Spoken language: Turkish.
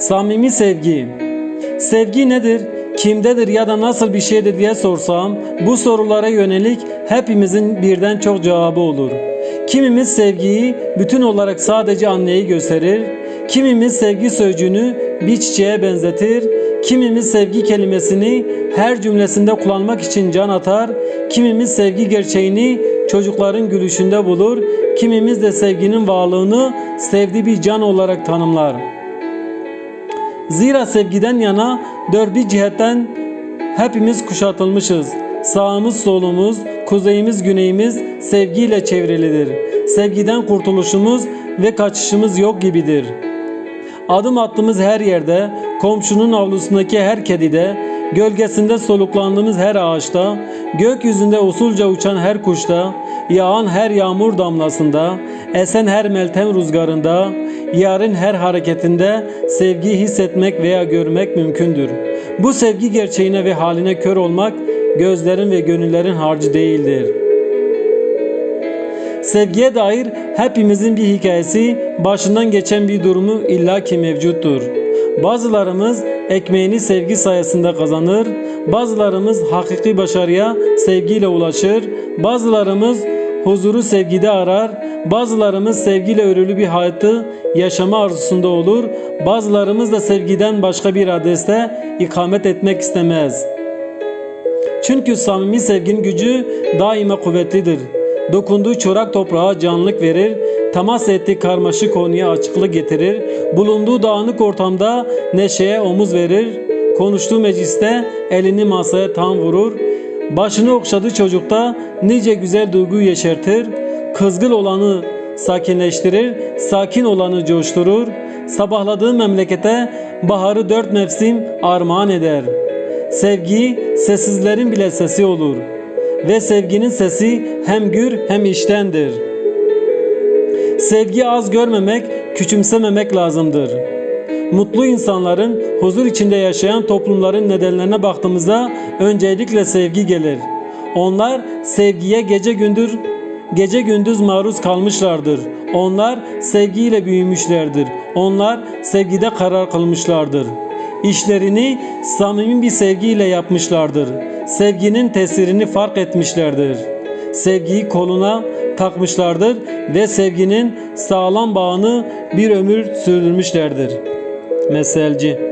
Samimi sevgi. Sevgi nedir? Kimdedir ya da nasıl bir şeydir diye sorsam bu sorulara yönelik hepimizin birden çok cevabı olur. Kimimiz sevgiyi bütün olarak sadece anneyi gösterir, kimimiz sevgi sözcüğünü bir çiçeğe benzetir, kimimiz sevgi kelimesini her cümlesinde kullanmak için can atar, kimimiz sevgi gerçeğini çocukların gülüşünde bulur, kimimiz de sevginin varlığını sevdiği bir can olarak tanımlar. Zira sevgiden yana dört bir cihetten hepimiz kuşatılmışız. Sağımız solumuz, kuzeyimiz güneyimiz sevgiyle çevrilidir. Sevgiden kurtuluşumuz ve kaçışımız yok gibidir. Adım attığımız her yerde, komşunun avlusundaki her kedide, gölgesinde soluklandığımız her ağaçta, gökyüzünde usulca uçan her kuşta, yağan her yağmur damlasında, esen her meltem rüzgarında, yarın her hareketinde sevgi hissetmek veya görmek mümkündür. Bu sevgi gerçeğine ve haline kör olmak gözlerin ve gönüllerin harcı değildir. Sevgiye dair hepimizin bir hikayesi, başından geçen bir durumu illaki mevcuttur. Bazılarımız ekmeğini sevgi sayesinde kazanır, bazılarımız hakiki başarıya sevgiyle ulaşır, bazılarımız huzuru sevgide arar, bazılarımız sevgiyle örülü bir hayatı yaşama arzusunda olur, bazılarımız da sevgiden başka bir adreste ikamet etmek istemez. Çünkü samimi sevginin gücü daima kuvvetlidir. Dokunduğu çorak toprağa canlılık verir, temas ettiği karmaşık konuya açıklık getirir, bulunduğu dağınık ortamda neşeye omuz verir, konuştuğu mecliste elini masaya tam vurur, başını okşadığı çocukta nice güzel duyguyu yeşertir, kızgın olanı sakinleştirir, sakin olanı coşturur, sabahladığı memlekete baharı dört mevsim armağan eder. Sevgi sessizlerin bile sesi olur ve sevginin sesi hem gür hem içtendir. Sevgi az görmemek, küçümsememek lazımdır. Mutlu insanların, huzur içinde yaşayan toplumların nedenlerine baktığımızda öncelikle sevgi gelir. Onlar sevgiye gece gündür gece gündüz maruz kalmışlardır. Onlar sevgiyle büyümüşlerdir. Onlar sevgide karar kılmışlardır. İşlerini samimi bir sevgiyle yapmışlardır. Sevginin tesirini fark etmişlerdir. Sevgiyi koluna takmışlardır ve sevginin sağlam bağını bir ömür sürdürmüşlerdir. Meselci